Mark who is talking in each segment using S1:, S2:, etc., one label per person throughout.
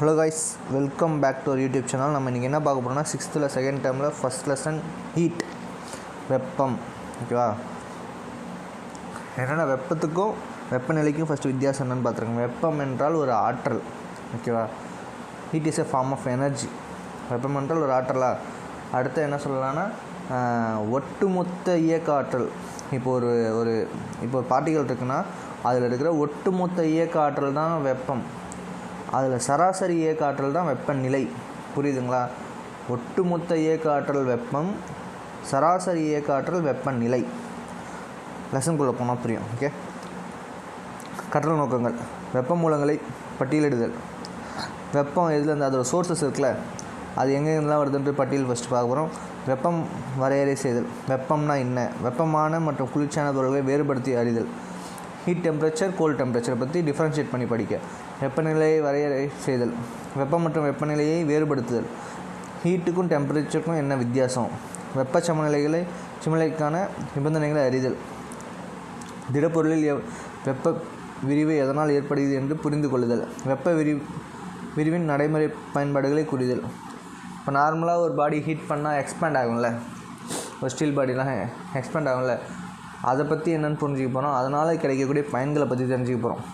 S1: Hello guys welcome back to our YouTube channel நம்ம இன்றைக்கி என்ன பார்க்க போகிறோம்னா சிக்ஸ்த்தில் செகண்ட் டைமில் ஃபஸ்ட் லெசன் ஹீட் வெப்பம் ஓகேவா என்னென்னா வெப்பத்துக்கும் வெப்பநிலைக்கும் ஃபஸ்ட்டு வித்தியாசம் என்னென்னு பார்த்துருங்க வெப்பம் என்றால் ஒரு ஆற்றல் ஓகேவா heat is a form of energy வெப்பம் என்றால் ஒரு ஆற்றலா? அடுத்து என்ன சொல்லலாம்னா ஒட்டுமொத்த இயக்க ஆற்றல். இப்போ ஒரு ஒரு இப்போ ஒரு பார்ட்டிகள் இருக்குன்னா அதில் இருக்கிற ஒட்டுமொத்த இயக்க ஆற்றல் தான் வெப்பம். அதில் சராசரி இயக்க ஆற்றல் தான் வெப்பநிலை. புரியுதுங்களா? ஒட்டுமொத்த இயக்க ஆற்றல் வெப்பம் சராசரி இயக்க ஆற்றல் வெப்பநிலை லெசனுக்குள்ளே போனால் புரியும் ஓகே கற்றல் நோக்கங்கள். வெப்ப மூலங்களை பட்டியலிடுதல். வெப்பம் எதுலேருந்து அதோட சோர்சஸ் இருக்குல்ல அது எங்கெங்கெல்லாம் வருதுன்ற பட்டியல் ஃபஸ்ட்டு பார்க்க போகிறோம் வெப்பம் வரையறை செய்தல். வெப்பம்னா என்ன? வெப்பமான மற்றும் குளிர்ச்சியான பொருட்களை வேறுபடுத்தி அறிதல். ஹீட் டெம்பரேச்சர் கோல்ட் டெம்பரேச்சரை பற்றி டிஃப்ரென்ஷியேட் பண்ணி படிக்க. வெப்பநிலையை வரையறை செய்தல். வெப்பம் மற்றும் வெப்பநிலையை வேறுபடுத்துதல். ஹீட்டுக்கும் டெம்பரேச்சருக்கும் என்ன வித்தியாசம்? வெப்ப சமநிலைகளை சமநிலைக்கான நிபந்தனைகளை அறிதல். திடப்பொருளில் எவ் வெப்ப விரிவு எதனால் ஏற்படுகிறது என்று புரிந்து கொள்ளுதல். வெப்ப விரி விரிவின் நடைமுறை பயன்பாடுகளை குறிதல். இப்போ நார்மலாக ஒரு பாடி ஹீட் பண்ணால் எக்ஸ்பேண்ட் ஆகும்ல? ஒரு ஸ்டீல் பாடிலாம் எக்ஸ்பேண்ட் ஆகும்ல? அதை பற்றி என்னென்னு புரிஞ்சுக்க போகிறோம் அதனால் கிடைக்கக்கூடிய பயன்களை பற்றி தெரிஞ்சுக்க போகிறோம்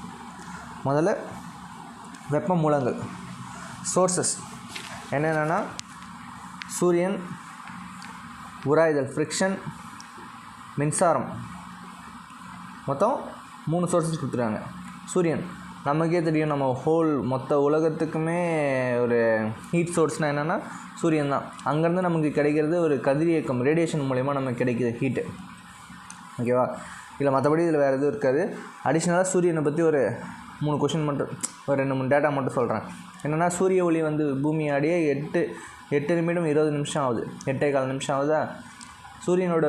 S1: முதல்ல வெப்ப மூலங்கள் சோர்சஸ் என்னென்னா சூரியன் உராய்தல் ஃப்ரிக்ஷன் மின்சாரம். மொத்தம் மூணு சோர்சஸ் கொடுத்துருக்காங்க. சூரியன் நமக்கே தெரியும் நம்ம ஹோல் மொத்த உலகத்துக்குமே ஒரு ஹீட் சோர்ஸ்னால் என்னென்னா சூரியன் தான். அங்கேருந்து நமக்கு கிடைக்கிறது ஒரு கதிரியக்கம் ரேடியேஷன் மூலயமா நமக்கு கிடைக்கிற ஹீட்டு ஓகேவா? இல்லை மற்றபடி இதில் வேறு எதுவும் இருக்காது. அடிஷ்னலாக சூரியனை பற்றி ஒரு மூணு கொஷின் மட்டும் ஒரு ரெண்டு மூணு டேட்டா மட்டும் சொல்கிறேன் என்னென்னா சூரிய ஒளி வந்து பூமி ஆடியே எட்டு எட்டு நிமிடம் இருபது நிமிஷம் ஆகுது. எட்டே கால் நிமிஷம் ஆகுதா? சூரியனோட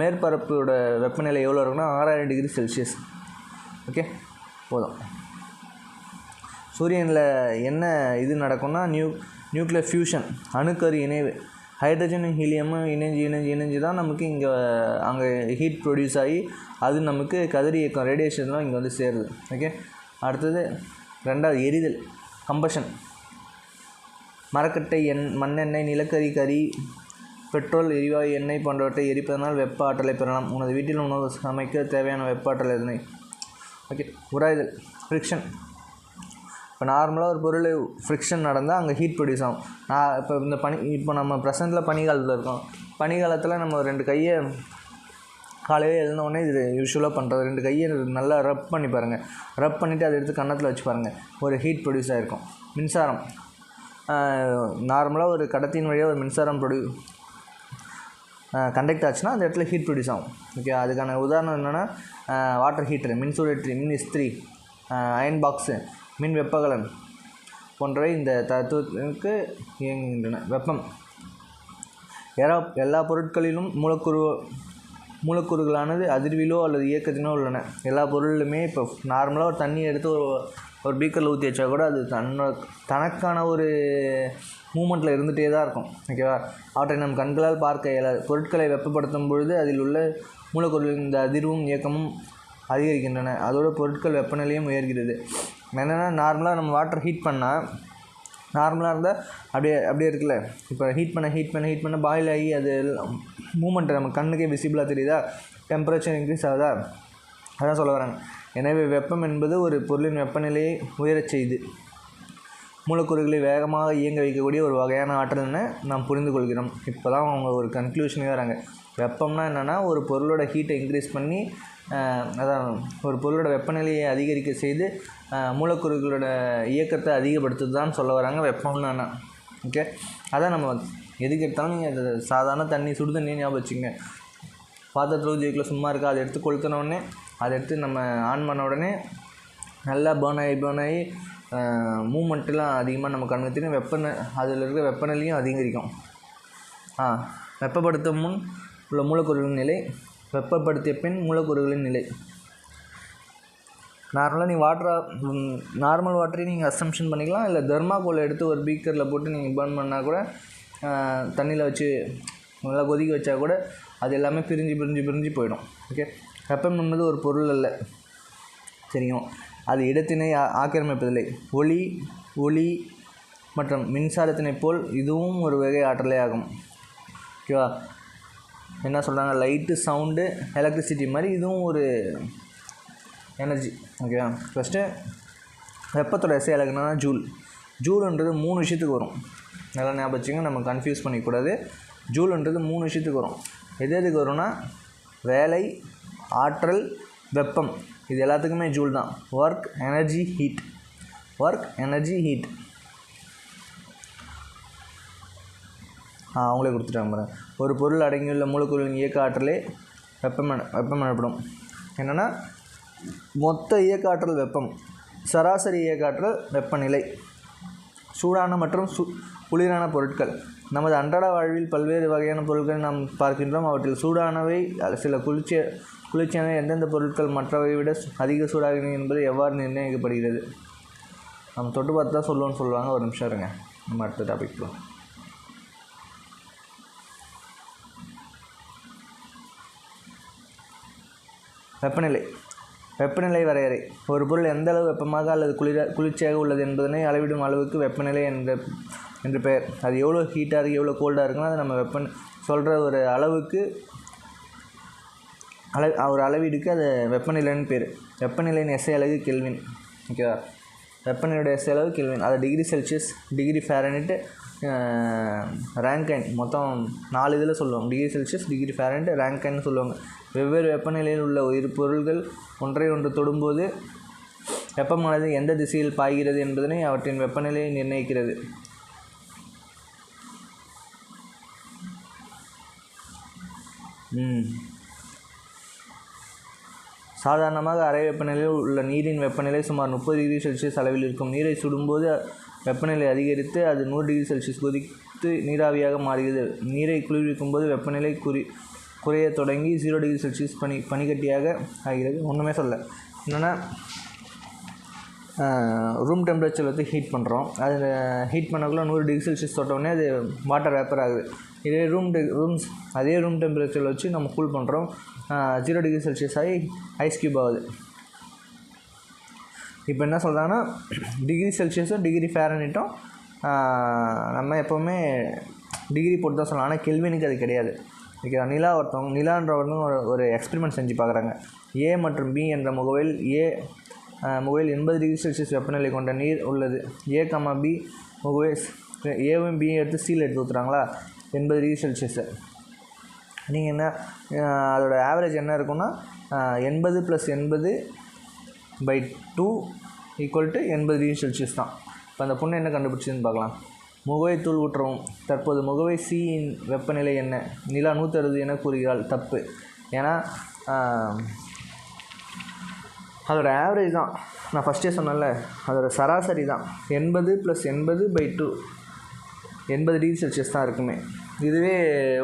S1: மேற்பரப்போட வெப்பநிலை எவ்வளோ இருக்குன்னா ஆறாயிரம் டிகிரி செல்சியஸ் ஓகே? போதும். சூரியனில் என்ன இது நடக்கும்னா நியூ நியூக்ளியர் ஃபியூஷன் அணுக்கரு இணைவு. ஹைட்ரஜனும் ஹீலியமும் இணைஞ்சு இணைஞ்சு இணைஞ்சு தான் நமக்கு இங்கே அங்கே ஹீட் ப்ரொடியூஸ் ஆகி அது நமக்கு கதிரியக்கம் ரேடியேஷன்லாம் இங்கே வந்து சேருது. ஓகே அடுத்தது ரெண்டாவது எரிதல் கம்பஷன் மரக்கட்டை எண் மண்ணெண்ணெய் நிலக்கரி கறி பெட்ரோல் எரிவாயு எண்ணெய் போன்றவற்றை எரிப்பதனால் வெப்ப ஆற்றலை பெறலாம். உனது வீட்டில் உணவு சமைக்க தேவையான வெப்ப ஆற்றல் எதனை? ஓகே உராய்தல் ஃப்ரிக்ஷன் இப்போ நார்மலாக ஒரு பொருள் ஃப்ரிக்ஷன் நடந்தால் அங்கே ஹீட் ப்ரொடியூஸ் ஆகும். நான் இப்போ இந்த பனி இப்போ நம்ம ப்ரெசென்ட்டில் பனிக்காலத்தில் இருக்கோம். பனிக்காலத்தில் நம்ம ரெண்டு கையை காலையில் எழுந்தவொடனே இது யூஸ்வலாக பண்ணுறது ரெண்டு கையை நல்லா ரப் பண்ணி பாருங்கள் ரப் பண்ணிவிட்டு அதை எடுத்து கன்னத்தில் வச்சு பாருங்கள் ஒரு ஹீட் ப்ரொடியூஸ் ஆகிருக்கும் மின்சாரம். நார்மலாக ஒரு கடத்தின் வழியாக ஒரு மின்சாரம் ப்ரொடியூ கண்டக்ட் ஆச்சுன்னா அந்த இடத்துல ஹீட் ப்ரொடியூஸ் ஆகும். ஓகே அதுக்கான உதாரணம் என்னென்னா வாட்டர் ஹீட்டர் மின் மின் இஸ்திரி அயன் பாக்ஸு மின் வெப்பகலன் போன்றவை இந்த தத்துவத்திற்கு இயங்குகின்றன. வெப்பம். எல்லா எல்லா பொருட்களிலும் மூலக்கூறு மூலக்கூறுகளானது அதிர்விலோ அல்லது இயக்கத்தினோ உள்ளன. எல்லா பொருளிலுமே இப்போ நார்மலாக ஒரு தண்ணி எடுத்து ஒரு ஒரு பீக்கரில் ஊற்றி வச்சா கூட அது தன்னோட தனக்கான ஒரு மூமெண்ட்டில் இருந்துகிட்டே தான் இருக்கும். ஓகேவா அவற்றை நம் கண்களால் பார்க்க இயலாது பொருட்களை வெப்பப்படுத்தும் பொழுது அதில் உள்ள மூலக்கூறுகளின் இந்த அதிர்வும் இயக்கமும் அதிகரிக்கின்றன. அதோடு பொருட்கள் வெப்பநிலையும் உயர்கிறது. என்னென்னா நார்மலாக நம்ம வாட்டர் ஹீட் பண்ணால் நார்மலாக இருந்தால் அப்படியே அப்படியே இருக்குல்ல. இப்போ ஹீட் பண்ண ஹீட் பண்ண ஹீட் பண்ண பாயில் ஆகி அது மூமெண்ட் நம்ம கண்ணுக்கே விசிபிளாக தெரியுதா? டெம்பரேச்சர் இன்க்ரீஸ் ஆகுதா? அதான் சொல்ல வராங்க எனவே வெப்பம் என்பது ஒரு பொருளின் வெப்பநிலையை உயரச் செய்து மூலக்கூறுகளை வேகமாக இயங்க வைக்கக்கூடிய ஒரு வகையான ஆற்றல்னு நாம் புரிந்து கொள்கிறோம். இப்போ தான் அவங்க ஒரு கன்க்ளூஷனே வராங்க வெப்பம்னா என்னென்னா ஒரு பொருளோட ஹீட்டை இன்க்ரீஸ் பண்ணி அதான் ஒரு பொருளோட வெப்பநிலையை அதிகரிக்க செய்து மூலக்கூறுகளோட இயக்கத்தை அதிகப்படுத்துதுதான் சொல்ல வராங்க வெப்பம்னா என்ன ஓகே அதான் நம்ம எதுக்கு எடுத்தாலும் நீங்கள் அது சாதாரண தண்ணி சுடு தண்ணியை ஞாபகம் வச்சுங்க பாத்திரத்தில் ஊற்றி சும்மா இருக்கா அதை எடுத்து கொளுத்தினோடனே அதை எடுத்து நம்ம ஆன் பண்ண உடனே நல்லா பேர்ன் ஆகி பேர்ன் ஆகி மூமெண்ட்லாம் அதிகமாக நம்ம கண்ணுக்கு தெரியும். வெப்பநிலை அதில் இருக்கிற வெப்பநிலையும் அதிகரிக்கும். ஆ வெப்பப்படுத்தும் முன் உள்ள மூலக்கூறுகளின் நிலை வெப்பப்படுத்திய பின் மூலக்கூறுகளின் நிலை. நார்மலாக நீங்கள் வாட்டரா நார்மல் வாட்டரையும் நீங்கள் அசம்ஷன் பண்ணிக்கலாம். இல்லை தெர்மாக்கோலை எடுத்து ஒரு பீக்கரில் போட்டு நீங்கள் பர்ன் பண்ணால் கூட தண்ணியில் வச்சு நல்லா கொதிக்க வச்சா கூட அது எல்லாமே பிரிஞ்சு பிரிஞ்சு பிரிஞ்சு போயிடும். ஓகே வெப்பம் என்பது ஒரு பொருள் அல்ல. தெரியும். அது இடத்தினை ஆக்கிரமிப்பதில்லை. ஒளி ஒளி மற்றும் மின்சாரத்தினைப் போல் இதுவும் ஒரு வகை ஆற்றலே ஆகும். ஓகேவா என்ன சொல்கிறாங்க லைட்டு சவுண்டு எலக்ட்ரிசிட்டி மாதிரி இதுவும் ஒரு எனர்ஜி ஓகேவா ஃபஸ்ட்டு வெப்பத்தோட எஸ்ஐ அழகுனா ஜூல். ஜூலுன்றது மூணு விஷயத்துக்கு வரும். நல்லா ஞாபகம் வச்சுங்க நம்ம கன்ஃபியூஸ் பண்ணிக்கூடாது ஜூலுன்றது மூணு விஷயத்துக்கு வரும். எது எதுக்கு வரும்னா வேலை ஆற்றல் வெப்பம். இது எல்லாத்துக்குமே ஜூல் தான். Work energy heat work energy heat அவங்களே கொடுத்துட்டாங்க பாருங்கள் ஒரு பொருள் அடங்கியுள்ள மூலக்கூறுகளின் இயக்க ஆற்றலே வெப்பம் வெப்பம் எனப்படும் என்னென்னா மொத்த இயக்க ஆற்றல் வெப்பம் சராசரி இயக்க ஆற்றல் வெப்பநிலை சூடான மற்றும் சு குளிரான பொருட்கள். நமது அன்றாட வாழ்வில் பல்வேறு வகையான பொருட்களை நாம் பார்க்கின்றோம். அவற்றில் சூடானவை சில குளிர்ச்சி குளிர்ச்சியான எந்தெந்த பொருட்கள் மற்றவை விட சு- அதிக சூடாகின என்பது எவ்வாறு நிர்ணயிக்கப்படுகிறது? நம்ம தொட்டு பார்த்து தான் சொல்லுவோம்னு சொல்லுவாங்க. ஒரு நிமிஷம் இருங்க. நம்ம அடுத்த டாபிக் போகலாம் வெப்பநிலை. வெப்பநிலை வரையறை. ஒரு பொருள் எந்த அளவு வெப்பமாக அல்லது குளிர குளிர்ச்சியாக உள்ளது என்பதனை அளவிடும் அளவுக்கு வெப்பநிலை என்ற என்று பெயர். அது எவ்வளோ ஹீட்டாக இருக்குது எவ்வளோ கோல்டாக இருக்குன்னா அது நம்ம வெப்பன் சொல்கிற ஒரு அளவுக்கு அளவு ஒரு அளவீடுக்கு அது வெப்பநிலைன்னு பேர். வெப்பநிலையின் எஸ்ஐ அலகு கெல்வின். ஓகேவா வெப்பநிலையோட எஸ்ஐ அளவு கெல்வின். அது degree Celsius degree Fahrenheit Rankine மொத்தம் நாலு இதில் சொல்லுவாங்க. டிகிரி செல்சியஸ் டிகிரி ஃபேரனிட் ரேங்கைன்னு சொல்லுவாங்க. வெவ்வேறு வெப்பநிலையில் உள்ள இரு பொருள்கள் ஒன்றை ஒன்று தொடும்போது வெப்பமானது எந்த திசையில் பாய்கிறது என்பதனை அவற்றின் வெப்பநிலையை நிர்ணயிக்கிறது. சாதாரணமாக அறை வெப்பநிலையில் உள்ள நீரின் வெப்பநிலை சுமார் முப்பது டிகிரி செல்சியஸ் அளவில் இருக்கும். நீரை சுடும்போது வெப்பநிலை அதிகரித்து அது நூறு டிகிரி செல்சியஸ் கொதித்து நீராவியாக மாறுகிறது. நீரை குளிர்விக்கும் போது வெப்பநிலை குறி குறைய தொடங்கி ஜீரோ டிகிரி செல்சியஸ் பனி பனிக்கட்டியாக ஆகிறது. ஒன்றுமே சொல்ல என்னென்னா ரூம் டெம்பரேச்சர் வந்து ஹீட் பண்ணுறோம் அது ஹீட் பண்ணக்குள்ளே நூறு டிகிரி செல்சியஸ் தொட்டோடனே அது வாட்டர் வேப்பர் ஆகுது. இதே ரூம் ரூம்ஸ் அதே ரூம் டெம்பரேச்சரில் வச்சு நம்ம கூல் பண்ணுறோம் ஜீரோ டிகிரி செல்சியஸ் ஆகி ஐஸ் கியூப் ஆகுது. இப்போ என்ன சொல்கிறாங்கன்னா டிகிரி செல்சியஸும் டிகிரி ஃபேரனிட்டும் நம்ம எப்போவுமே டிகிரி போட்டு தான் சொல்லலாம் ஆனால் கெல்வினுக்கு அது கிடையாது. ஓகேவா? நிலா ஒருத்தவங்க நிலான்றவங்க ஒரு ஒரு எக்ஸ்பெரிமெண்ட் செஞ்சு பார்க்குறாங்க ஏ மற்றும் பி என்ற முகவையில் ஏ முகவையில் எண்பது டிகிரி செல்சியஸ் வெப்பநிலை கொண்ட நீர் உள்ளது. ஏ கமா பி முகவை ஏவும் பியும் எடுத்து சீல் எடுத்து ஊற்றுறாங்களா எண்பது டிகிரி செல்சியஸு. நீங்கள் என்ன அதோடய அதோட ஆவரேஜ் என்ன இருக்குன்னா எண்பது ப்ளஸ் எண்பது பை டூ ஈக்குவல் டு எண்பது டிகிரி செல்சியஸ் தான். இப்போ அந்த பொண்ணு என்ன கண்டுபிடிச்சதுன்னு பார்க்கலாம் முகவை தூள் ஊற்றவும் தற்போது முகவை சியின் வெப்பநிலை என்ன? நிலா நூற்றறுபது என கூறுகிறாள். தப்பு. ஏன்னா அதோட ஆவரேஜ் தான். நான் ஃபஸ்ட்டே சொன்னேன்ல அதோடய சராசரி தான். எண்பது ப்ளஸ் எண்பது பை டூ எண்பது டிகிரி செல்சியஸ் தான் இருக்குமே. இதுவே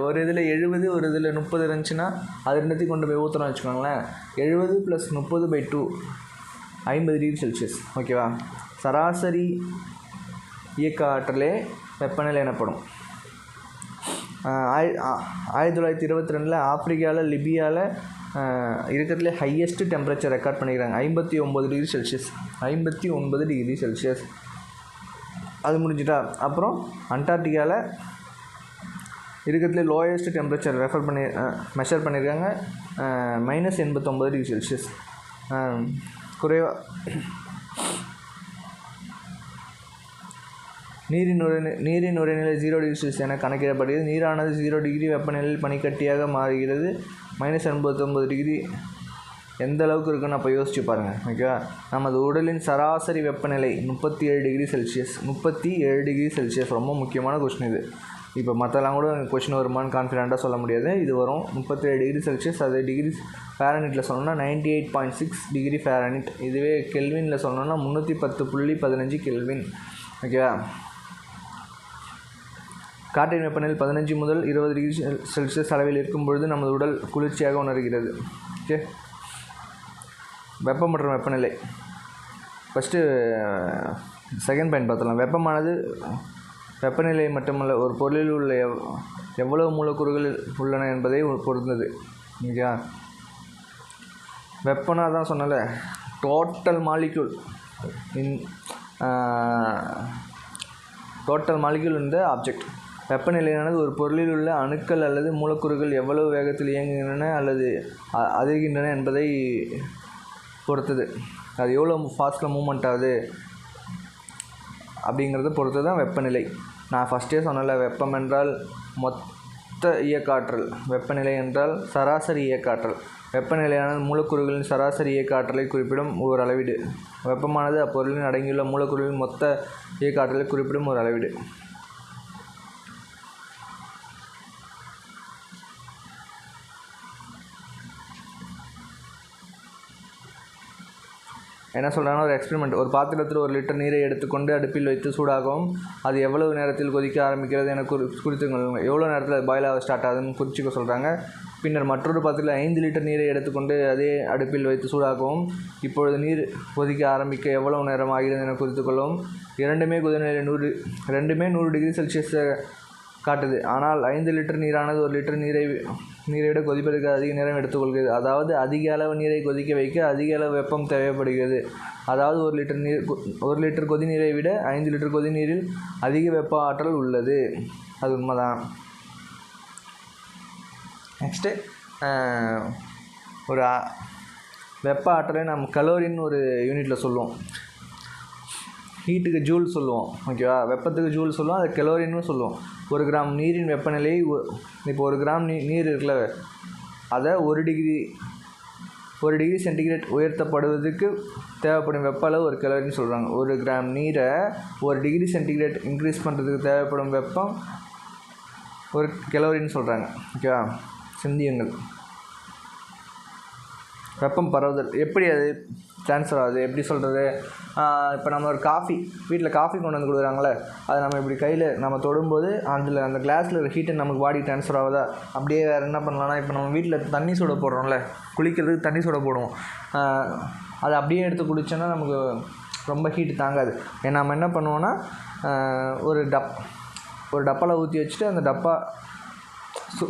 S1: ஒரு இதில் எழுபது ஒரு இதில் முப்பது இருந்துச்சுன்னா அது ரெண்டுத்தையும் கொண்டு போய் ஊற்றுறோம் வச்சுக்கோங்களேன். எழுபது ப்ளஸ் முப்பது பை டூ ஐம்பது டிகிரி செல்சியஸ் ஓகேவா சராசரி இயக்க ஆற்றலே வெப்பநிலை எனப்படும். ஆயி ஆ- ஆயிரத்தி தொள்ளாயிரத்தி இருபத்தி ரெண்டில் ஆப்பிரிக்காவில் லிபியாவில் இருக்கிறதுலே ஹையஸ்ட்டு டெம்பரேச்சர் ரெக்கார்ட் பண்ணிக்கிறாங்க. ஐம்பத்தி ஒம்பது டிகிரி செல்சியஸ் ஐம்பத்தி ஒன்பது டிகிரி செல்சியஸ் அது முடிஞ்சிட்டா? அப்புறம் அண்டார்டிகாவில் இருக்கிறதுலே லோயஸ்ட் டெம்பரேச்சர் ரெஃபர் பண்ணி மெஷர் பண்ணியிருக்காங்க மைனஸ் எண்பத்தொம்பது டிகிரி செல்சியஸ் குறைவாக நீரின் உரை நீரின் உரைநிலை ஜீரோ டிகிரி செல்சியஸ் என கணக்கிடப்படுகிறது. நீரானது ஜீரோ டிகிரி வெப்பநிலையில் பனிக்கட்டியாக மாறுகிறது. மைனஸ் எண்பத்தொம்பது டிகிரி எந்த அளவுக்கு இருக்குன்னு அப்போ யோசிச்சு பாருங்கள் ஓகேவா நமது உடலின் சராசரி வெப்பநிலை முப்பத்தி ஏழு டிகிரி செல்சியஸ் முப்பத்தி ஏழு டிகிரி செல்சியஸ் ரொம்ப முக்கியமான கொஷின் இது. இப்போ மற்றெல்லாம் கூட கொஸ்டின் வருமானு கான்ஃபிடெண்ட்டாக சொல்ல முடியாது. இது வரும் முப்பத்தி ஏழு டிகிரி செல்சியஸ் அது டிகிரி ஃபேரனிட்டில் சொல்லணும்னா ninety eight point six degree Fahrenheit இதுவே கெல்வினில் சொல்லணும்னா முந்நூற்றி பத்து புள்ளி பதினஞ்சு கெல்வின் ஓகேவா காற்றின் வெப்பநிலை பதினஞ்சு முதல் இருபது டிகிரி செல்சியஸ் அளவில் இருக்கும் பொழுது நமது உடல் குளிர்ச்சியாக உணர்கிறது. ஓகே. வெப்பம் மற்றும் வெப்பநிலை. ஃபஸ்ட்டு செகண்ட் பாயிண்ட் பார்த்தலாம் வெப்பமானது வெப்பநிலை மட்டுமல்ல ஒரு பொருளில் உள்ள எவ் எவ்வளவு மூலக்கூறுகள் உள்ளன என்பதை பொருந்தது ஓகே வெப்பனா தான் சொன்னல total molecule in total molecule இந்த ஆப்ஜெக்ட் வெப்பநிலையானது ஒரு பொருளில் உள்ள அணுக்கள் அல்லது மூலக்கூறுகள் எவ்வளவு வேகத்தில் இயங்குகின்றன அல்லது அ- அதிர்கின்றன என்பதை பொறுத்தது. அது எவ்வளோ ஃபாஸ்ட்டில் மூமெண்ட் ஆகுது அப்படிங்கிறத பொறுத்து தான் வெப்பநிலை. நான் ஃபஸ்ட்டே சொன்னல வெப்பம் என்றால் மொத்த இயக்காற்றல். வெப்பநிலை என்றால் சராசரி இயக்காற்றல். வெப்பநிலையானது மூலக்கூறுகளின் சராசரி இயக்காற்றலை குறிப்பிடும் ஒரு அளவீடு. வெப்பமானது அப்பொருளின் அடங்கியுள்ள மூலக்கூறுகளின் மொத்த இயக்காற்றலை குறிப்பிடும் ஒரு அளவீடு. என்ன சொல்கிறாங்கன்னா ஒரு எக்ஸ்பெரிமெண்ட் ஒரு பாத்திரத்தில் ஒரு லிட்டர் நீரை எடுத்துக்கொண்டு அடுப்பில் வைத்து சூடாகவும் அது எவ்வளவு நேரத்தில் கொதிக்க ஆரம்பிக்கிறது என குறி குறித்து எவ்வளோ நேரத்தில் அது பாயில் ஆக ஸ்டார்ட் ஆகுதுன்னு குறிச்சிக்க சொல்கிறாங்க பின்னர் மற்றொரு பாத்திரத்தில் ஐந்து லிட்டர் நீரை எடுத்துக்கொண்டு அதே அடுப்பில் வைத்து சூடாக்கவும் இப்பொழுது நீர் கொதிக்க ஆரம்பிக்க எவ்வளவு நேரம் ஆகிறது என குறித்து கொள்ளவும் இரண்டுமே கொதிநிலை நூறு ரெண்டுமே நூறு டிகிரி செல்சியஸை காட்டுது. ஆனால் ஐந்து லிட்டர் நீரானது ஒரு லிட்டர் நீரை நீரை விட கொதிப்பதற்கு அதிக நேரம் எடுத்துக்கொள்கிறது. அதாவது அதிக அளவு நீரை கொதிக்க வைக்க அதிக அளவு வெப்பம் தேவைப்படுகிறது. அதாவது ஒரு லிட்டர் நீர் ஒரு லிட்டர் கொதிநீரை விட ஐந்து லிட்டர் கொதிநீரில் அதிக வெப்ப ஆற்றல் உள்ளது. அது உண்மைதான். நெக்ஸ்ட்டு ஒரு வெப்ப ஆற்றலை நம்ம கலோரின்னு ஒரு யூனிட்டில் சொல்லுவோம். ஹீட்டுக்கு ஜூல் சொல்லுவோம் ஓகேவா வெப்பத்துக்கு ஜூல் சொல்லுவோம் அது கெலோரின்னு சொல்லுவோம். ஒரு கிராம் நீரின் வெப்பநிலை இப்போ ஒரு கிராம் நீ நீர் இருக்குல்ல அதை ஒரு டிகிரி ஒரு டிகிரி சென்டிகிரேட் உயர்த்தப்படுவதற்கு தேவைப்படும் வெப்ப அளவு ஒரு கெலோரின்னு சொல்கிறாங்க ஒரு கிராம் நீரை ஒரு டிகிரி சென்டிகிரேட் இன்க்ரீஸ் பண்ணுறதுக்கு தேவைப்படும் வெப்பம் ஒரு கெலோரின்னு சொல்கிறாங்க ஓகேவா சிந்தியங்கள். வெப்பம் பரவுதல் எப்படி அது ட்ரான்ஸ்ஃபர் ஆகுது எப்படி சொல்கிறது இப்போ நம்ம ஒரு காஃபி வீட்டில் காஃபி கொண்டு வந்து கொடுக்குறாங்களே அதை நம்ம இப்படி கையில் நம்ம தொடும்போது அதில் அந்த கிளாஸில் இருக்கிற ஹீட்டை நமக்கு பாடி ட்ரான்ஸ்ஃபர் ஆகுதா? அப்படியே வேறு என்ன பண்ணலாம்னா இப்போ நம்ம வீட்டில் தண்ணி சூட போடுறோம்ல குளிக்கிறதுக்கு தண்ணி சூட போடுவோம். அதை அப்படியே எடுத்து குடித்தோன்னா நமக்கு ரொம்ப ஹீட்டு தாங்காது. ஏன்னா நம்ம என்ன பண்ணுவோன்னா ஒரு டப் ஒரு டப்பாவில் ஊற்றி வச்சுட்டு அந்த டப்பா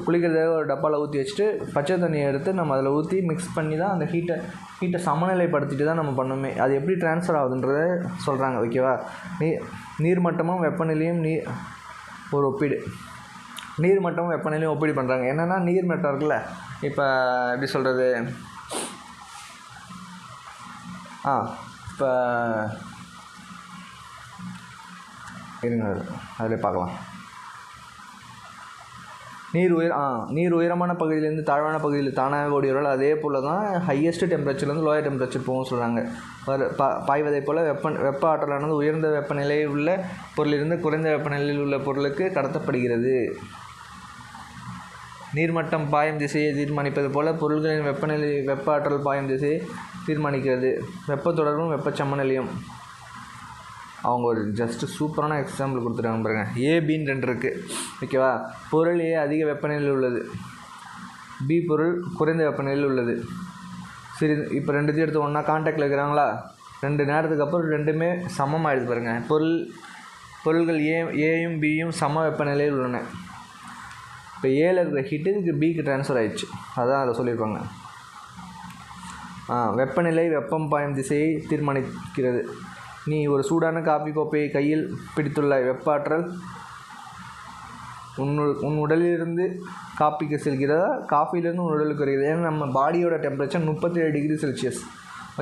S1: குளிக்கிறதுக்காக ஒரு டப்பாவில் ஊற்றி வச்சுட்டு பச்சை தண்ணியை எடுத்து நம்ம அதில் ஊற்றி மிக்ஸ் பண்ணி தான் அந்த ஹீட்டை ஹீட்டை சமநிலைப்படுத்திட்டு தான் நம்ம பண்ணுமே. அது எப்படி ட்ரான்ஸ்ஃபர் ஆகுதுன்றத சொல்கிறாங்க ஓகேவா நீர் நீர்மட்டமும் வெப்பநிலையும் நீர் ஒரு ஒப்பீடு. நீர்மட்டமும் வெப்பநிலையும் ஒப்பீடு பண்ணுறாங்க என்னென்னா நீர்மட்டம் இருக்குல்ல? இப்போ எப்படி சொல்கிறது ஆ இப்போ இருங்க அதில் பார்க்கலாம். நீர் உயர் ஆ நீர் உயரமான பகுதியிலேருந்து தாழ்வான பகுதியில் தானாக ஓடிவரால் அதே போல் தான் ஹையஸ்ட் டெம்பரேச்சர்லேருந்து லோயர் டெம்பரேச்சர் போகும் சொல்கிறாங்க வர பா பாய்வதை போல் வெப்ப வெப்ப ஆற்றலானது உயர்ந்த வெப்பநிலையில் உள்ள பொருளிலிருந்து குறைந்த வெப்பநிலையில் உள்ள பொருளுக்கு கடத்தப்படுகிறது. நீர்மட்டம் பாயும் திசையை தீர்மானிப்பது போல பொருள்களின் வெப்பநிலை வெப்ப ஆற்றல் பாயும் திசையை தீர்மானிக்கிறது. வெப்ப தொடர்பும் வெப்ப சமநிலையும் அவங்க ஒரு ஜஸ்ட்டு சூப்பரான எக்ஸாம்பிள் கொடுத்துருக்காங்க பாருங்கள் ஏ பின்னு ரெண்டு இருக்குது ஓகேவா பொருள் ஏ அதிக வெப்பநிலையில் உள்ளது. பி பொருள் குறைந்த வெப்பநிலையில் உள்ளது. சரி இப்போ ரெண்டுத்தையும் எடுத்து ஒன்றா காண்டாக்டில் இருக்கிறாங்களா? ரெண்டு நேரத்துக்கு அப்புறம் ரெண்டுமே சமமாகிடுது பாருங்கள் பொருள் பொருள்கள் ஏ ஏயும் பியும் சம வெப்பநிலையில் உள்ளன. இப்போ ஏல இருக்கிற ஹீட்டு இதுக்கு பிக்கு ட்ரான்ஸ்ஃபர் ஆயிடுச்சு. அதான் அதில் சொல்லியிருப்பாங்க ஆ வெப்பநிலை வெப்பம் பாயும் திசையை தீர்மானிக்கிறது. நீ ஒரு சூடான காபி கோப்பையை கையில் பிடித்துள்ள வெப்பாற்றல் உன் உன் உடலிலிருந்து காப்பிக்கு செல்கிறதா? காஃபிலேருந்து உன் உடலுக்கு வருகிறது? ஏன்னா நம்ம பாடியோட டெம்பரேச்சர் முப்பத்தேழு டிகிரி செல்சியஸ்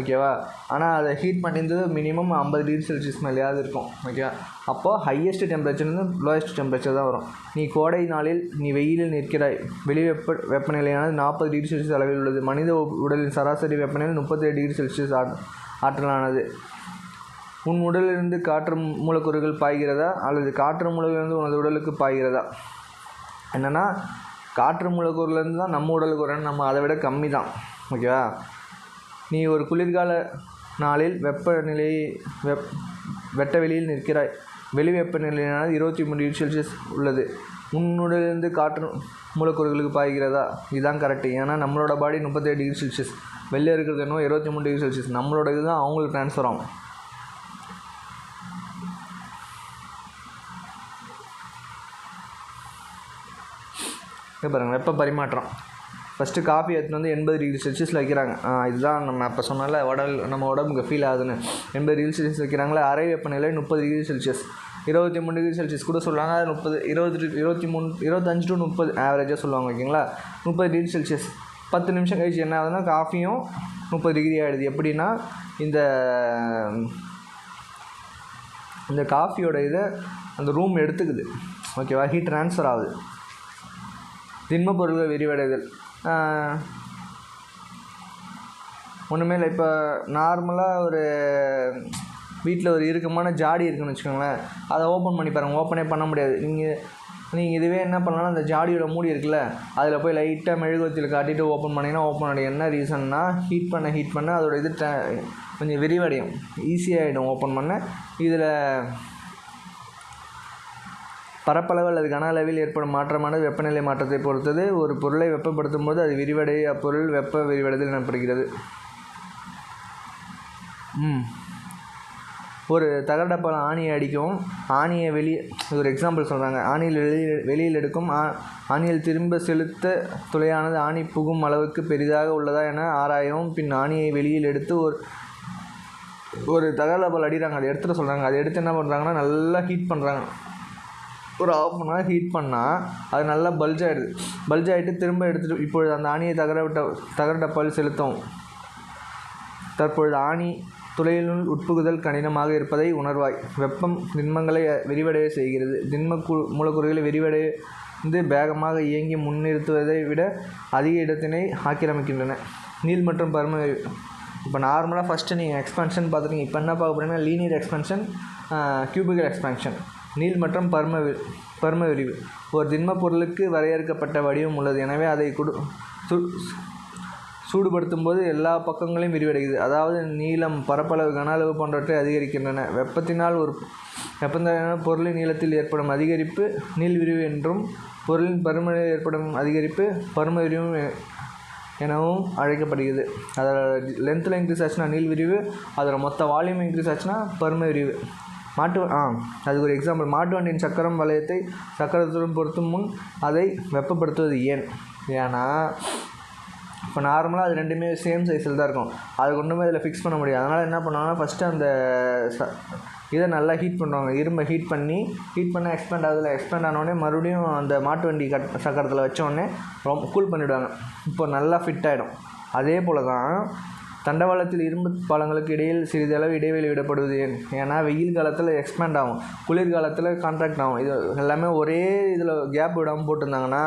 S1: ஓகேவா ஆனால் அதை ஹீட் பண்ணியிருந்தது மினிமம் ஐம்பது டிகிரி செல்சியஸ் மேலேயாவது இருக்கும். ஓகேவா அப்போது ஹையஸ்ட் டெம்பரேச்சர்லேருந்து லோயஸ்ட் டெம்பரேச்சர் தான் வரும். நீ கோடை நாளில் நீ வெயிலில் நிற்கிறாய் வெளி வெப்ப வெப்பநிலையானது நாற்பது டிகிரி செல்சியஸ் அளவில் உள்ளது. மனித உடலின் சராசரி வெப்பநிலை முப்பத்தேழு டிகிரி செல்சியஸ் ஆட் ஆற்றலானது. உன் உடலிலிருந்து காற்று மூலக்கூறுகள் பாய்கிறதா? அல்லது காற்று மூலக்கூறிலிருந்து உனது உடலுக்கு பாய்கிறதா? என்னென்னா காற்று மூலக்கூறுலேருந்து தான் நம்ம உடலுக்கு வரணும் நம்ம அதை விட கம்மி தான் ஓகேவா? நீ ஒரு குளிர்கால நாளில் வெப்பநிலை வெப் வெட்ட வெளியில் நிற்கிறாய். வெளி வெப்பநிலையானது இருபத்தி மூணு டிகிரி செல்சியஸ் உள்ளது. உன்னுடலிருந்து காற்று மூலக்கூறுகளுக்கு பாய்கிறதா? இதுதான் கரெக்டு ஏன்னா நம்மளோட பாடி முப்பத்தேழு டிகிரி செல்சியஸ். வெளியே இருக்கிறது என்னவோ இருபத்தி மூணு டிகிரி செல்சியஸ். நம்மளோட இதுதான் அவங்களுக்கு ட்ரான்ஸ்ஃபர் ஆகும். இங்க பாருங்க வெப்ப பரிமாற்றம். ஃபஸ்ட்டு காஃபி எடுத்துன்னு வந்து எண்பது டிகிரி செல்சியஸில் வைக்கிறாங்க. இதுதான் நம்ம அப்போ சொன்னால உடல் நம்ம உடம்புக்கு ஃபீல் ஆகுதுன்னு. எண்பது டிகிரி செல்சியஸ் வைக்கிறாங்களே அரை வெப்பநிலை முப்பது டிகிரி செல்சியஸ் இருபத்தி மூணு டிகிரி செல்சியஸ் கூட சொல்லுவாங்க அது முப்பது இருபது இருபத்தி மூணு இருபத்தஞ்சு டு முப்பது ஆவரேஜாக சொல்லுவாங்க ஓகேங்களா? முப்பது டிகிரி செல்சியஸ் பத்து நிமிஷம் கழிச்சு என்ன ஆகுதுன்னா காஃபியும் முப்பது டிகிரி ஆகிடுது எப்படின்னா இந்த இந்த காஃபியோட இதை அந்த ரூம் எடுத்துக்குது. ஓகேவா? ஹீட் ட்ரான்ஸ்ஃபர் ஆகுது. திண்ம பொருள்கள் விரிவடைதல். ஒன்றுமே இல்லை. இப்போ நார்மலாக ஒரு வீட்டில் ஒரு இறுக்கமான ஜாடி இருக்குன்னு வச்சுக்கோங்களேன். அதை ஓப்பன் பண்ணி பாருங்கள் ஓப்பனே பண்ண முடியாது. நீங்கள் நீங்கள் இதுவே என்ன பண்ணலாம் அந்த ஜாடியோட மூடி இருக்குல்ல அதில் போய் லைட்டாக மெழுகுவத்தில் காட்டிட்டு ஓப்பன் பண்ணிங்கன்னா ஓப்பன் ஆகிடும் என்ன ரீசன்னா ஹீட் பண்ண ஹீட் பண்ண அதோட இது ட- கொஞ்சம் விரிவடையும். ஈஸியாகிடும் ஓப்பன் பண்ண. இதில் பரப்பளவு அல்லது கன அளவில் ஏற்படும் மாற்றமானது வெப்பநிலை மாற்றத்தை பொறுத்தது. ஒரு பொருளை வெப்பப்படுத்தும் போது அது விரிவடை அப்பொருள் வெப்ப விரிவடைதல் எனப்படுகிறது. ம். ஒரு தகரடப்பால் ஆணியை அடிக்கும் ஆணியை வெளியே ஒரு எக்ஸாம்பிள் சொல்கிறாங்க ஆணியில் வெளியில் வெளியில் எடுக்கும் ஆ ஆணியில் திரும்ப செலுத்த துளையானது ஆணி புகும் அளவுக்கு பெரிதாக உள்ளதா என ஆராயவும் பின் ஆணியை வெளியில் எடுத்து ஒரு ஒரு தகரடப்பால் அடிக்கிறாங்க. அதை எடுத்துகிட்டு சொல்கிறாங்க அதை எடுத்து என்ன பண்ணுறாங்கன்னா நல்லா ஹீட் பண்ணுறாங்க ஒரு ஆஃப் அன் ஹவர் ஹீட் பண்ணால் அது நல்லா பல்ஜ் ஆகிடுது பல்ஜ் ஆகிட்டு திரும்ப எடுத்துகிட்டு இப்பொழுது அந்த ஆணியை தகர விட்ட தகர டப்பால் செலுத்தும் தற்பொழுது ஆணி துளையினுள் உட்புகுதல் கடினமாக இருப்பதை உணர்வாய். வெப்பம் திண்மங்களை விரிவடைய செய்கிறது. திண்ம கு மூலக்கூறுகளை விரிவடைந்து வேகமாக இயங்கி முன்னிறுத்துவதை விட அதிக இடத்தினை ஆக்கிரமிக்கின்றன. நீள் மற்றும் பரும இப்போ நார்மலாக ஃபஸ்ட்டு நீங்கள் எக்ஸ்பென்ஷன் பார்த்துருக்கீங்க. இப்போ என்ன பார்க்க போகிறீங்கன்னா லீனியர் எக்ஸ்பென்ஷன் கியூபிக்கல் எக்ஸ்பென்ஷன் நீள் மற்றும் பரும வி பரும விரிவு. ஒரு திண்ம பொருளுக்கு வரையறுக்கப்பட்ட வடிவம் உள்ளது. எனவே அதை குடு சு- சூடுபடுத்தும் போது எல்லா பக்கங்களையும் விரிவடைகிறது. அதாவது நீளம் பரப்பளவு கன அளவு போன்றவற்றை அதிகரிக்கின்றன. வெப்பத்தினால் ஒரு வெப்பத்தினால பொருளின் நீளத்தில் ஏற்படும் அதிகரிப்பு நீள் விரிவு என்றும் பொருளின் பருமனில் ஏற்படும் அதிகரிப்பு பரும விரிவு எனவும் அழைக்கப்படுகிறது. அதோட லென்த்தில் இன்க்ரீஸ் ஆச்சுன்னா நீள் விரிவு அதோட மொத்த வால்யூம் இன்க்ரீஸ் ஆச்சுன்னா பரும விரிவு. மாட்டு ஆ அதுக்கு ஒரு எக்ஸாம்பிள் மாட்டு வண்டியின் சக்கரம் வளையத்தை சக்கரத்துடன் பொருத்தும் முன் அதை வெப்பப்படுத்துவது ஏன்? ஏன்னா இப்போ நார்மலாக அது ரெண்டுமே சேம் சைஸில் தான் இருக்கும். அது கொண்டுமே இதில் ஃபிக்ஸ் பண்ண முடியாது. அதனால் என்ன பண்ணுவாங்கன்னா ஃபஸ்ட்டு அந்த ச இதை நல்லா ஹீட் பண்ணுவாங்க. இரும்பை ஹீட் பண்ணி ஹீட் பண்ண எக்ஸ்பேண்ட் ஆகுதுல. எக்ஸ்பேண்ட் ஆனோடனே மறுபடியும் அந்த மாட்டு வண்டி கட் சக்கரத்தில் வச்சோடனே ரொம்ப கூல் பண்ணிவிடுவாங்க இப்போ நல்லா ஃபிட் ஆகிடும் அதே போல் தான் தண்டவாளத்தில் இரும்பு பாலங்களுக்கு இடையில் சிறிதளவு இடைவெளி விடப்படுவது ஏன்? ஏன்னா வெயில் காலத்தில் எக்ஸ்பேண்ட் ஆகும். குளிர்காலத்தில் கான்ட்ராக்ட் ஆகும். இது எல்லாமே ஒரே இதில் கேப் விடாமல் போட்டிருந்தாங்கன்னா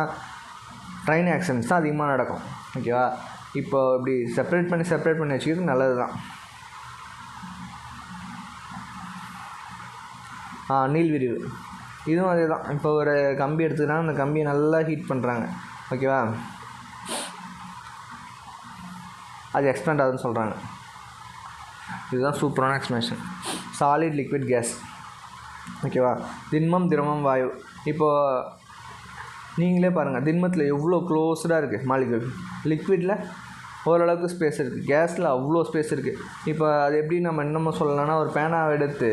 S1: ட்ரெயின் ஆக்சிடென்ட்ஸ் தான் அதிகமாக நடக்கும். ஓகேவா இப்போ இப்படி செப்பரேட் பண்ணி செப்பரேட் பண்ணி வச்சுக்கிறது நல்லது தான் ஆ இதுவும் அதே தான் இப்போ ஒரு கம்பி எடுத்துக்கிட்டா அந்த கம்பியை நல்லா ஹீட் பண்ணுறாங்க ஓகேவா அது எக்ஸ்பேண்ட் ஆகுதுன்னு சொல்கிறாங்க இதுதான் சூப்பரான எக்ஸ்பிளேஷன் சாலிட் லிக்விட் கேஸ் ஓகேவா திண்மம் திரவம் வாயு. இப்போது நீங்களே பாருங்கள் திண்மத்தில் எவ்வளோ க்ளோஸ்டாக இருக்குது மாலிகுல் லிக்விடில் ஓரளவுக்கு ஸ்பேஸ் இருக்குது கேஸில் அவ்வளோ ஸ்பேஸ் இருக்குது இப்போ அது எப்படி நம்ம என்னமோ சொல்லலாம்னா ஒரு பேனாவை எடுத்து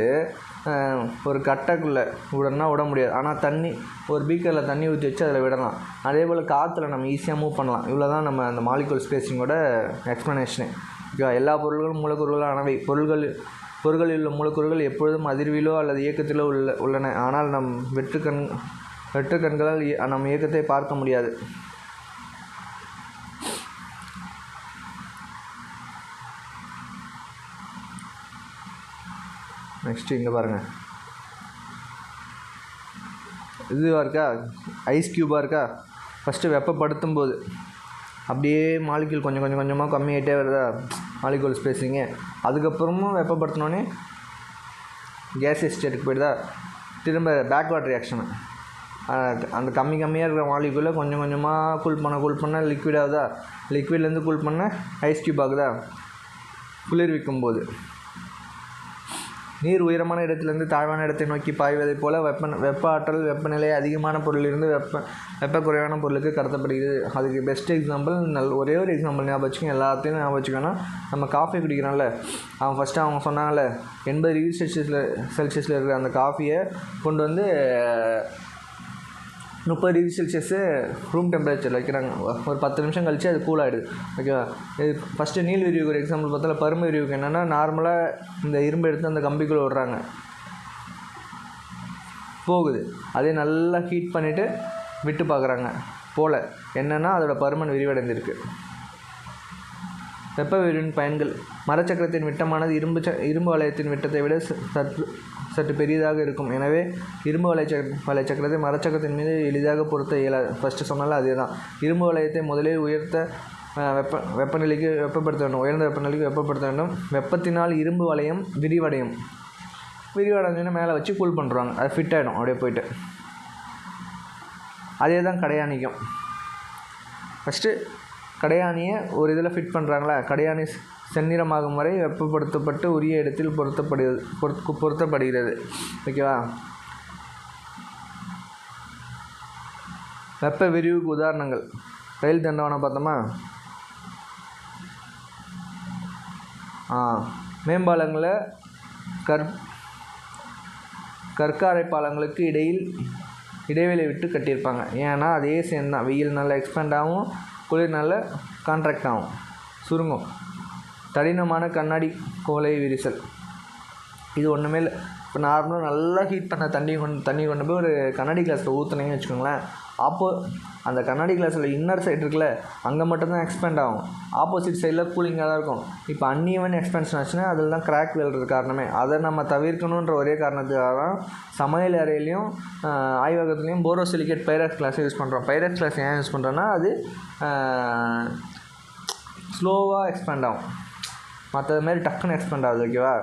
S1: ஒரு கட்டைக்குள்ளே விடணும்னா விட முடியாது. ஆனால் தண்ணி ஒரு பீக்கரில் தண்ணி ஊற்றி வச்சு அதில் விடலாம். அதே போல் காற்றுல நம்ம ஈஸியாக மூவ் பண்ணலாம். இவ்வளோ தான் நம்ம அந்த மாலிகுல் ஸ்பேஸிங்கோட எக்ஸ்ப்ளனேஷனு ஓகேவா எல்லா பொருள்களும் மூலக்கூறுகளானவை பொருள்கள் பொருள்களில் உள்ள மூலக்கூறுகள் எப்பொழுதும் அதிர்விலோ அல்லது இயக்கத்திலோ உள்ள உள்ளன. ஆனால் நம் வெற்றுக்கண் வெற்று கண்களால் இய- நம் இயக்கத்தை பார்க்க முடியாது. நெக்ஸ்ட்டு இங்கே பாருங்கள் இதுவாக இருக்கா ஐஸ் க்யூபாக இருக்கா ஃபஸ்ட்டு வெப்பப்படுத்தும் போது அப்படியே மாலிக்யூல் கொஞ்சம் கொஞ்சம் கொஞ்சமாக கம்மியாகிட்டே வருதா? மாலிக்யூல் ஸ்பேஸிங்கு அதுக்கப்புறமும் வெப்பப்படுத்தினோடனே கேஸ் ஸ்டேட்டுக்கு போயிடுதா? திரும்ப பேக்வார்ட் ரியாக்ஷனு அந்த கம்மி கம்மியாக இருக்கிற மாலிகுலை கொஞ்சம் கொஞ்சமாக கூல் பண்ண கூல் பண்ண லிக்விட் ஆகுதா? லிக்விட்லேருந்து கூல் பண்ண ஐஸ் க்யூப் ஆகுதா? குளிர்விக்கும் போது நீர் உயரமான இடத்திலிருந்து தாழ்வான இடத்தை நோக்கி பாய்வதைப் போல வெப்ப வெப்ப ஆற்றல் வெப்பநிலை அதிகமான பொருளிலிருந்து வெப்ப வெப்ப குறைவான பொருளுக்கு கடத்தப்படுகிறது. அதுக்கு பெஸ்ட் எக்ஸாம்பிள் நல் ஒரே ஒரு எக்ஸாம்பிள் ஞாபகம் வச்சுக்கோங்க. எல்லாத்தையும் ஞாபகம் வச்சுக்கோன்னா நம்ம காஃபி குடிக்கிறோம்ல அவன் ஃபஸ்ட்டு அவங்க சொன்னாங்கல்ல எண்பது டிகிரி செல்சியஸில் செல்சியஸில் இருக்கிற அந்த காஃபியை கொண்டு வந்து முப்பது டிகிரி செல்சியஸு ரூம் டெம்பரேச்சரில் வைக்கிறாங்க. ஒரு பத்து நிமிஷம் கழித்து அது கூல் ஆகிடுது ஓகேவா இது ஃபஸ்ட்டு நீல் விரிவுக்கு ஒரு எக்ஸாம்பிள் பார்த்தால பரும விரிவுக்கு என்னென்னா நார்மலாக இந்த இரும்பு எடுத்து அந்த கம்பிக்குள்ளே விடுறாங்க. போகுது. அதே நல்லா ஹீட் பண்ணிவிட்டு விட்டு பார்க்குறாங்க. போல். என்னென்னா அதோடய பருமன் விரிவடைந்திருக்கு. வெப்ப விரிவின் பயன்கள். மரச்சக்கரத்தின் விட்டமானது இரும்பு ச இரும்பு வளையத்தின் விட்டத்தை விட ச- சற்று சற்று பெரியதாக இருக்கும். எனவே இரும்பு வலைச்சக் வலைச்சக்கரத்தை மரச்சக்கரத்தின் மீது எளிதாக பொருத்த இயலாது. ஃபஸ்ட்டு சொன்னால அதே தான் இரும்பு வளையத்தை முதலில் உயர்த்த வெப்ப வெப்பநிலைக்கு வெப்பப்படுத்த வேண்டும். உயர்ந்த வெப்பநிலைக்கு வெப்பப்படுத்த வேண்டும். வெப்பத்தினால் இரும்பு வளையம் விரிவடையும். விரிவடைஞ்சோன்னா மேலே வச்சு கூல் பண்ணுறாங்க அது ஃபிட் ஆகிடும் அப்படியே போயிட்டு. அதே தான் கடையாணிக்கும். ஃபஸ்ட்டு கடையாணியை ஒரு இதில் ஃபிட் பண்ணுறாங்களா கடையாணி செந்நிறமாகும் வரை வெப்பப்படுத்தப்பட்டு உரிய இடத்தில் பொருத்தப்படுகிறது பொருத் பொருத்தப்படுகிறது. ஓகேவா வெப்ப விரிவுக்கு உதாரணங்கள். ரயில் தண்டவானம் பார்த்தோமா? ஆ. மேம்பாலங்களை கற் கற்காரை பாலங்களுக்கு இடையில் இடைவெளி விட்டு கட்டியிருப்பாங்க. ஏன்னா அதே சேர்ந்து தான். வெயில் நல்லா எக்ஸ்பேண்ட் ஆகும் குளிர் நல்லா கான்ட்ராக்ட் ஆகும். சுருங்கும். தடினமான கண்ணாடி கோலை விரிசல். இது ஒன்றுமே இல்லை. இப்போ நார்மலாக நல்லா ஹீட் பண்ண தண்ணி கொண்டு தண்ணி கொண்டு போய் ஒரு கண்ணாடி கிளாஸில் ஊற்றுனீங்கன்னு வச்சுக்கோங்களேன். ஆப்போ அந்த கண்ணாடி கிளாஸில் இன்னர் சைடு இருக்குல்ல அங்கே மட்டும்தான் எக்ஸ்பேண்ட் ஆகும். ஆப்போசிட் சைடில் கூலிங்காக தான் இருக்கும். இப்போ அன்னியவன் எக்ஸ்பென்ஷன் ஆச்சுன்னா அதில் தான் கிராக் விழுறது காரணமே. அதை நம்ம தவிர்க்கணுன்ற ஒரே காரணத்துக்காக தான் சமையல் அறையிலையும் ஆய்வகத்துலேயும் போரோசிலிகேட் பைரக்ஸ் கிளாஸ் யூஸ் பண்ணுறோம் பைரக்ஸ் கிளாஸ் ஏன் யூஸ் பண்ணுறோன்னா அது ஸ்லோவாக எக்ஸ்பேண்ட் ஆகும். மற்றது மாரி டக்குன்னு எக்ஸ்பெண்ட் ஆகுது ஓகேவா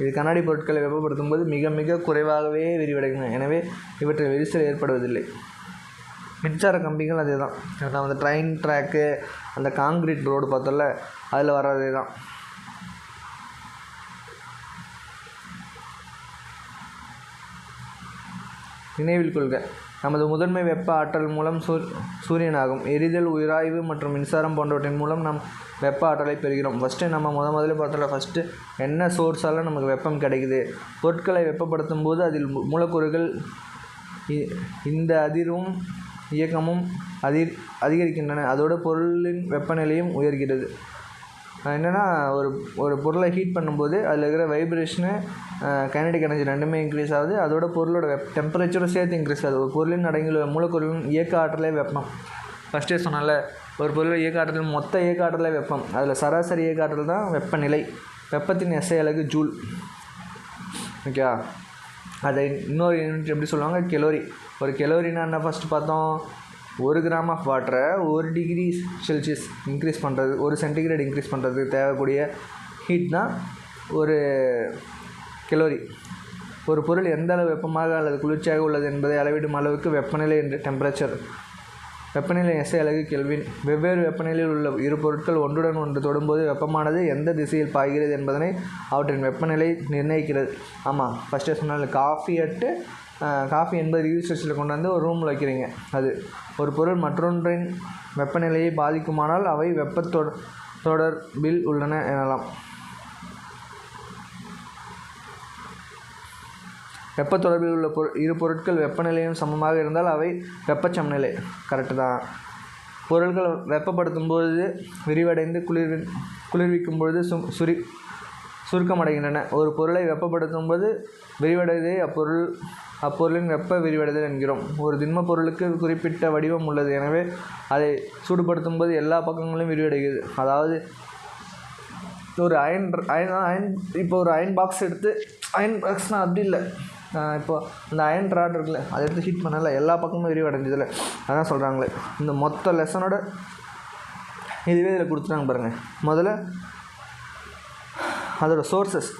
S1: இது கண்ணாடி பொருட்களை வெப்பப்படுத்தும் போது மிக மிக குறைவாகவே விரிவடையும் எனவே இவற்றில் விரிசல் ஏற்படுவதில்லை. மின்சார கம்பிகள் அதே தான் நம்ம அந்த ட்ரெயின் ட்ராக்கு அந்த காங்கிரீட் ரோடு பார்த்தோம்ல அதில் வர்றதே தான் நினைவில் கொள்க. நமது முதன்மை வெப்ப ஆற்றல் மூலம் சூ சூரியனாகும். எரிதல் உராய்வு மற்றும் மின்சாரம் போன்றவற்றின் மூலம் நாம் வெப்ப ஆற்றலை பெறுகிறோம். ஃபஸ்ட்டு நம்ம முத முதல்ல பார்த்தோம்ல ஃபஸ்ட்டு என்ன சோர்ஸால் நமக்கு வெப்பம் கிடைக்குது? பொருட்களை வெப்பப்படுத்தும் போது அதில் மூலக்கூறுகள் இ- இந்த அதிர்வும் இயக்கமும் அதிர் அதிகரிக்கின்றன. அதோடு பொருளின் வெப்பநிலையும் உயர்கிறது. என்னென்னா ஒரு ஒரு பொருளை ஹீட் பண்ணும்போது அதில் இருக்கிற வைப்ரேஷனு கைனடிக் எனர்ஜி ரெண்டுமே இன்க்ரீஸ் ஆகுது. அதோட பொருளோட வெப் டெம்பரேச்சரும் சேர்த்து இன்க்ரீஸ் ஆகுது. ஒரு பொருளின் அடங்கியுள்ள மூலப்பொருளின் இயக்க ஆற்றலே வெப்பம். ஃபஸ்ட்டே சொன்னால ஒரு பொருள் இயக்க ஆற்றல் மொத்த இயக்க ஆற்றலே வெப்பம். அதில் சராசரி இயக்க ஆற்றல் தான் வெப்பநிலை. வெப்பத்தின் எஸ்ஐ அழகு ஜூல். ஓகேவா அதை இன்னொரு யூனிட் எப்படி சொல்லுவாங்க? கெலோரி ஒரு கெலோரினா என்ன ஃபஸ்ட்டு பார்த்தோம்? ஒரு கிராம் ஆஃப் வாட்டரை ஒரு டிகிரி செல்சியஸ் இன்க்ரீஸ் பண்ணுறது ஒரு சென்டிகிரேட் இன்க்ரீஸ் பண்ணுறதுக்கு தேவைக்கூடிய ஹீட் தான் ஒரு கெலோரி ஒரு பொருள் எந்த அளவு வெப்பமாக அல்லது குளிர்ச்சியாக உள்ளது என்பதை அளவிடும் அளவுக்கு வெப்பநிலை என்ற டெம்பரேச்சர் வெப்பநிலை எஸ்ஐ அலகு கெல்வின் வெவ்வேறு வெப்பநிலையில் உள்ள இரு பொருட்கள் ஒன்றுடன் ஒன்று தொடும்போது வெப்பமானது எந்த திசையில் பாய்கிறது என்பதனை அவற்றின் வெப்பநிலை நிர்ணயிக்கிறது. ஆமாம் ஃபஸ்ட்டு சொன்னால காஃபி அட்டு காஃபி என்பது டிகிரி கொண்டு வந்து ஒரு ரூமில் வைக்கிறீங்க. அது ஒரு பொருள் மற்றொன்றின் வெப்பநிலையை பாதிக்குமானால் அவை வெப்பத்தொட தொடர்பில் உள்ளன எனலாம். வெப்ப தொடர்பில் உள்ள பொரு இரு பொருட்கள் வெப்பநிலையும் சமமாக இருந்தால் அவை வெப்பச்சமநிலை கரெக்டு தான். பொருட்கள் வெப்பப்படுத்தும் பொழுது விரிவடைந்து குளிர் குளிர்விக்கும் பொழுது சு சுரி சுருக்கமடைகின்றன. ஒரு பொருளை வெப்பப்படுத்தும் போது விரிவடைவதே அப்பொருள் அப்பொருளின் வெப்ப விரிவடைதல் என்கிறோம். ஒரு திண்ம பொருளுக்கு குறிப்பிட்ட வடிவம் உள்ளது. எனவே அதை சூடுபடுத்தும் போது எல்லா பக்கங்களும் விரிவடைகிறது. அதாவது ஒரு அயன் அயன் அயன் இப்போ ஒரு அயன் பாக்ஸ் எடுத்து அயன் பாக்ஸ்னால் அப்படி இல்லை. இப்போ அந்த அயன் ராட் இருக்குல்ல அதை எடுத்து ஹீட் பண்ணல எல்லா பக்கமும் விரிவடைஞ்சதில்ல அதான் சொல்கிறாங்களே இந்த மொத்த லெசனோட இதுவே இதில் கொடுத்துட்டாங்க பாருங்கள் முதல்ல அதோட சோர்சஸ்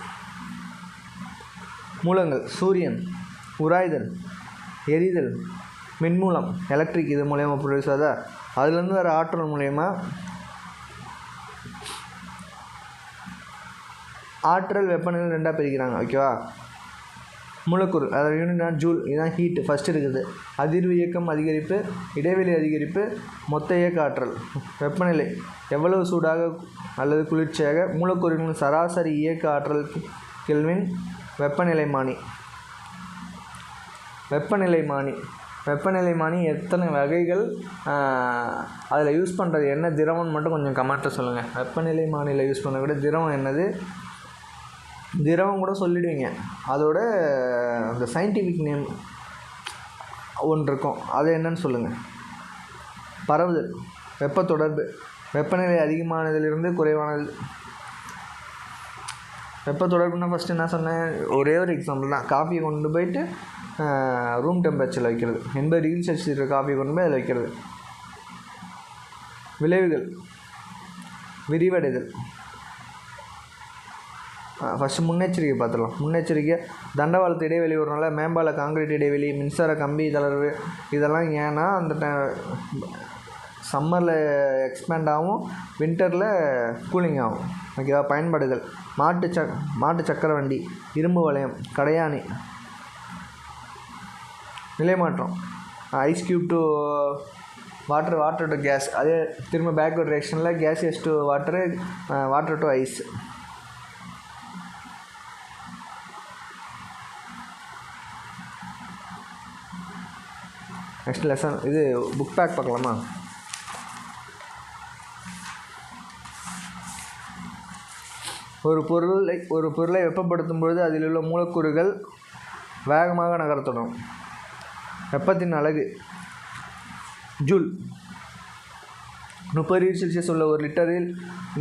S1: மூலங்கள் சூரியன். உராய்தல் எரிதல் மின்மூலம் எலக்ட்ரிக் இது மூலயமா ப்ரொடியூஸ் ஆகுதா அதுலேருந்து வர ஆற்றல் மூலயமா ஆற்றல் வெப்பநிலை ரெண்டாக பிரிக்கிறாங்க ஓகேவா மூலக்கூறு அதாவது யூனிட் ஜூல் இதுதான் ஹீட் ஃபஸ்ட் இருக்குது. அதிர்வு இயக்கம் அதிகரிப்பு இடைவெளி அதிகரிப்பு மொத்த இயக்க ஆற்றல் வெப்பநிலை எவ்வளவு சூடாக அல்லது குளிர்ச்சியாக? மூலக்கூறுகளின் சராசரி இயக்க ஆற்றல் கெல்வின் வெப்பநிலைமானி. வெப்பநிலைமானி வெப்பநிலைமானி எத்தனை வகைகள் அதில் யூஸ் பண்ணுறது என்ன திரவம்னு மட்டும் கொஞ்சம் கமெண்ட்டில் சொல்லுங்கள் வெப்பநிலைமானியில் யூஸ் பண்ணக்கூடிய திரவம் என்னது? திரவம் கூட சொல்லிடுவீங்க. அதோட அந்த சயின்டிஃபிக் நேம் ஒன்று இருக்கும். அது என்னன்னு சொல்லுங்கள் பரவுதல் வெப்ப தொடர்பு. வெப்பநிலை அதிகமானதிலிருந்து குறைவானது. வெப்ப தொடர்புன்னா ஃபஸ்ட்டு என்ன சொன்னேன்? ஒரே ஒரு எக்ஸாம்பிள் தான். காஃபியை கொண்டு போயிட்டு ரூம் டெம்பரேச்சரில் வைக்கிறது. எண்பது டிகிரி செல்சியஸ் இருக்கிற காஃபி கொண்டு போய் அதில் வைக்கிறது. விளைவுகள். விரிவடைதல். ஃபஸ்ட்டு முன்னெச்சரிக்கை பார்த்துடலாம். முன்னெச்சரிக்கை தண்டவாளத்து இடைவெளி வரனால மேம்பால காங்கிரீட் இடைவெளி மின்சார கம்பி தளர்வு இதெல்லாம் ஏன்னா அந்த சம்மரில் எக்ஸ்பேண்ட் ஆகும் வின்டரில் கூலிங் ஆகும். ஓகேவா? பயன்பாடுகள் மாட்டு சக் மாட்டு சக்கர வண்டி இரும்பு வளையம் கடையாணி. நிலைமாற்றம். Ice cube to water water to gas அதே திரும்ப backward ரியாக்ஷனில் gaseous to water water to ice next lesson இது புக் பேக் பார்க்கலாமா? ஒரு பொருளை ஒரு பொருளை வெப்பப்படுத்தும் பொழுது அதில் உள்ள மூலக்கூறுகள் வேகமாக நகர்த்தணும். வெப்பத்தின் அழகு ஜூல். முப்பது டிகிரி செல்சியஸ் உள்ள ஒரு லிட்டரில்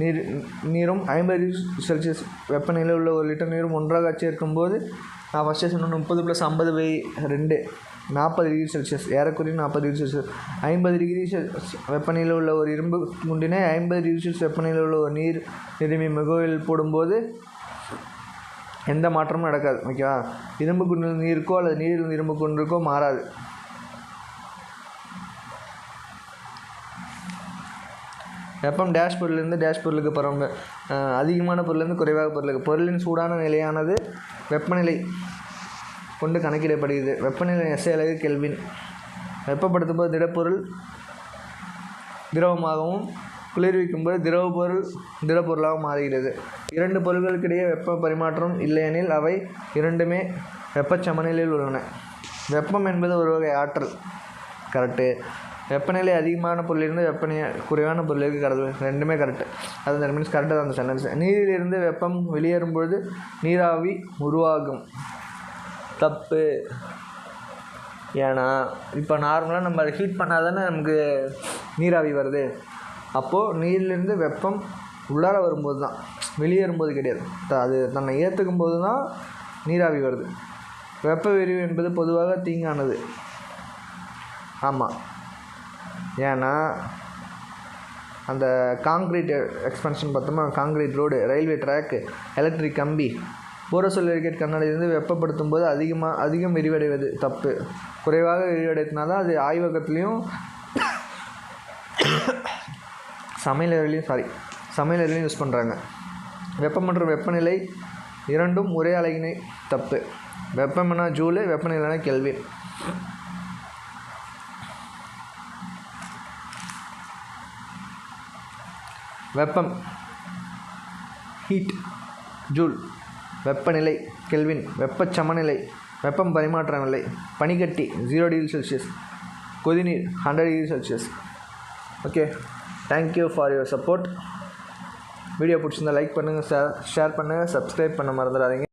S1: நீர் நீரும் ஐம்பது டிகிரி செல்சியஸ் வெப்பநிலை உள்ள ஒரு லிட்டர் நீரும் ஒன்றாக சேர்க்கும்போது நான் ஃபஸ்ட்டே சொன்னேன் முப்பது ப்ளஸ் ஐம்பது பை ரெண்டு நாற்பது டிகிரி செல்சியஸ் ஏறக்குறைய நாற்பது டிகிரி செல்சியஸ். ஐம்பது டிகிரி செல் வெப்பநிலை உள்ள ஒரு இரும்பு குண்டினை ஐம்பது டிகிரி செல்சியஸ் வெப்பநிலை உள்ள ஒரு நீர் நிரம்பி மிகவும் போடும்போது எந்த மாற்றமும் நடக்காது ஓகேவா இரும்பு குண்டில் நீருக்கோ அல்லது நீரில் இரும்பு குண்டிற்கோ மாறாது. வெப்பம் டேஷ் பொருளிலிருந்து டேஷ் பொருளுக்கு பரவ அதிகமான பொருளிலிருந்து குறைவாக பொருளுக்கு பொருளின் சூடான நிலையானது வெப்பநிலை கொண்டு கணக்கிடப்படுகிறது. வெப்பநிலை எஸ்ஐ அலகு கெல்வின் வெப்பப்படுத்தும் போது திடப்பொருள் திரவமாகவும் குளிர்விக்கும் போது திரவ பொருள் திடப்பொருளாக மாறுகிறது. இரண்டு பொருள்களுக்கிடையே வெப்ப பரிமாற்றம் இல்லையெனில் அவை இரண்டுமே வெப்பச் சமநிலையில் உள்ளன. வெப்பம் என்பது ஒரு வகை ஆற்றல். கரெக்டு வெப்பநிலை அதிகமான பொருளிலிருந்து வெப்பநிலை குறைவான பொருளுக்கு கடந்து ரெண்டுமே கரெக்டு அது தட் மீன்ஸ் கரெக்டாக தான் அந்த சென்டென்ஸ் நீரிலிருந்து வெப்பம் வெளியேறும் பொழுது நீராவி உருவாகும். தப்பு. ஏன்னா இப்போ நார்மலாக நம்ம அதை ஹீட் பண்ணால் தானே நமக்கு நீராவி வருது. அப்போது நீர்லேருந்து வெப்பம் உள்ளார வரும்போது தான் வெளியேறும்போது கிடையாது. த- அது தன்னை ஏற்றுக்கும் போது தான் நீராவி வருது. வெப்ப விரிவு என்பது பொதுவாக தீங்கானது. ஆமாம் ஏன்னா அந்த காங்க்ரீட் எக்ஸ்பென்ஷன் பார்த்தோமா? Concrete road railway track electric கம்பி. போரோசோலிரிகேட் கண்ணாடியிலிருந்து வெப்பப்படுத்தும் போது அதிகமாக அதிகம் விரிவடைவது தப்பு. குறைவாக விரிவடைத்தினா தான் அது ஆய்வகத்துலேயும் சமையலறையிலையும் சாரி சமையலறையிலையும் யூஸ் பண்ணுறாங்க வெப்பம் மற்றும் வெப்பநிலை இரண்டும் ஒரே அலகினை தப்பு. வெப்பம்னா ஜூலு வெப்பநிலைனா கெல்வின். வெப்பம் ஹீட் ஜூல் வெப்பநிலை கெல்வின். வெப்ப சமநிலை வெப்பம் பரிமாற்ற நிலை. பனிக்கட்டி zero degree Celsius கொதிநீர் hundred degree Celsius okay thank you for your support video பிடிச்சிருந்தா லைக் பண்ணுங்கள் ஷேர் ஷேர் பண்ணுங்கள் சப்ஸ்கிரைப் பண்ண மறந்துடாதீங்க.